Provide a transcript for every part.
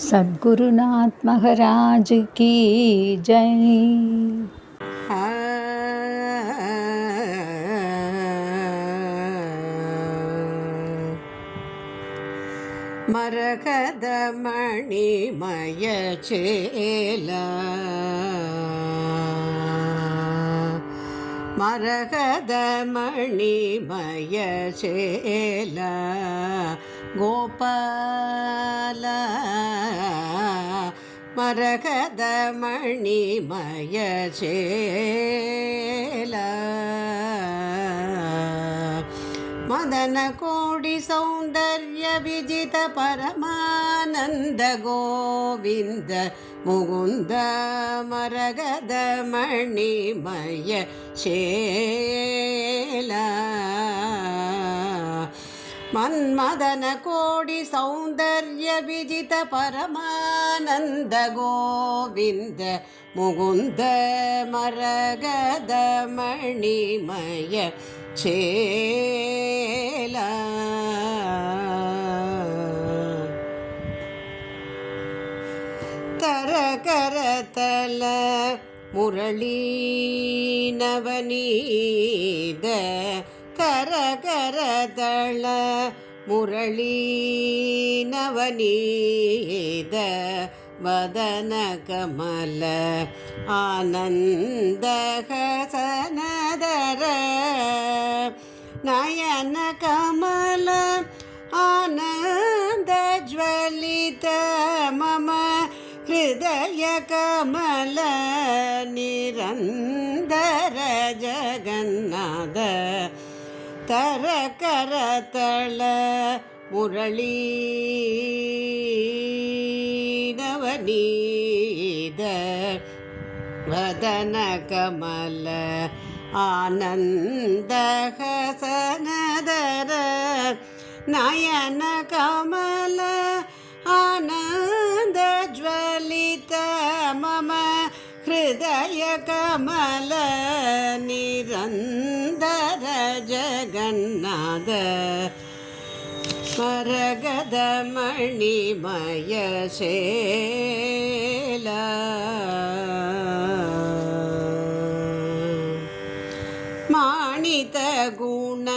सद्गुरुनाथ महाराज की जय मरकदमणिमयचेला मरकदमणिमयचेला கோபால மரகதமணிமயசேல. மதன கோடி சௌந்தர்ய விஜித பரமானந்த கோவிந்த முகுந்த மரகதமணிமய சேலா மன்மதன கோடி சௌந்தர்ய விஜித பரமானந்த கோவிந்த முகுந்த மரகத மணிமய சேல கரகரதல முரளீ நவநீத கர கரதள முரளி நவநீத வதன கமல ஆனந்தகசனதர நயன கமல ஆனந்தஜ்வலித மம ஹய கமல கர கரதள முரளி நவநீத வதன கமல ஆனந்தகசனதர நயன கமல ஆனந்த ஜ்வலித மம ஹய கமல நிரந்த ஜகநாத. மரகத மணிமய சேல. மாணித குண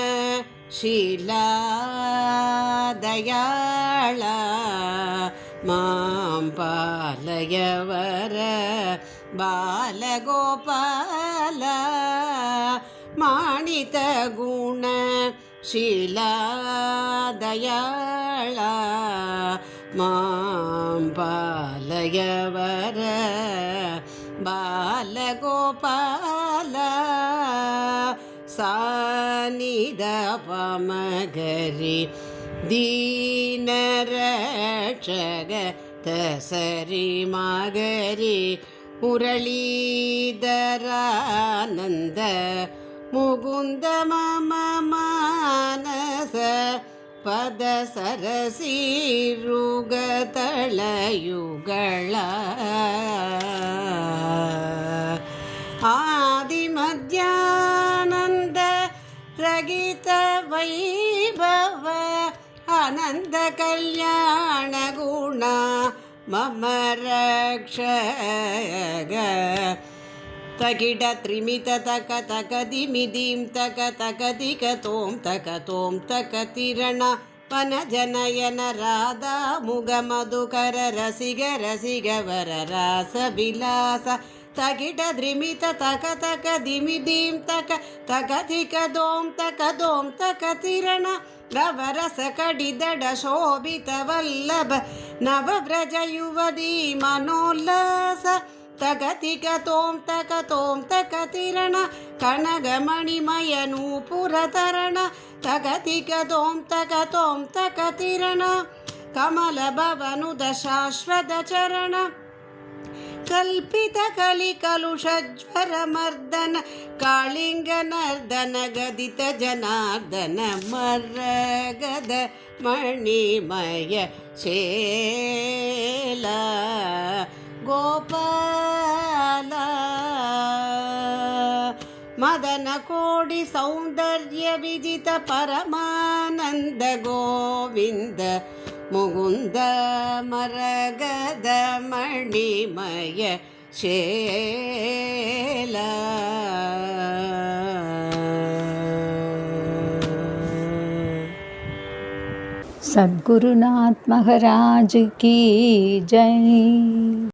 ஷிலாதயாள மாம்பாலயவர பாலகோபால. மாணித குண ஷீலாதயாள மாம்பாலயவர பாலகோபால சாநித பமகரி தீனரட்சக தசரி மகரி முரளீதரானந்த முகுந்த மம மானச பத சரசீருகதளயுகள ஆதிமத்யானந்த ரகித வைபவ அனந்த கல்யாண குணா மம तगिट त्रिमित तक तक दिमि दिं तक तगधिक तोम तक तोम तक तीरण पन जनयन राधा मुग मधुकर रसि गसि गर रास विलस तघिट दिमित तक दिमि दिं तक तघधिक दोम तक दोमतकीरणसखिदशोभितवल्लभ नव ತಗತಿಕ ತೋಂ ತಕ ತೋಂ ತಕ ತಿರಣ ಪುರತರಣ ಮಣಿಮಯ ನೂಪುರ ತರಣ ತಗತಿಕ ತೋಂ ತಕ ತೋಂ ಕಮಲ ಭವನು ದಶಾಶ್ವದ ಚರಣ ಕಲ್ಪಿತ ಕಲಿ ಕಲುಷಜ್ವರ ಮರ್ದನ ಕಾಳಿಂಗ ನರ್ದನ ಗದಿತ ಜನಾರ್ದನ ಮರಗದ ಮಣಿಮಯ ಶೇಲ ಗೋಪಾ मदनकोडि सौन्दर्यविजित परमानन्द गोविन्द मुकुन्द मरगदमणिमय शेल सद्गुरुनाथ महाराज की जय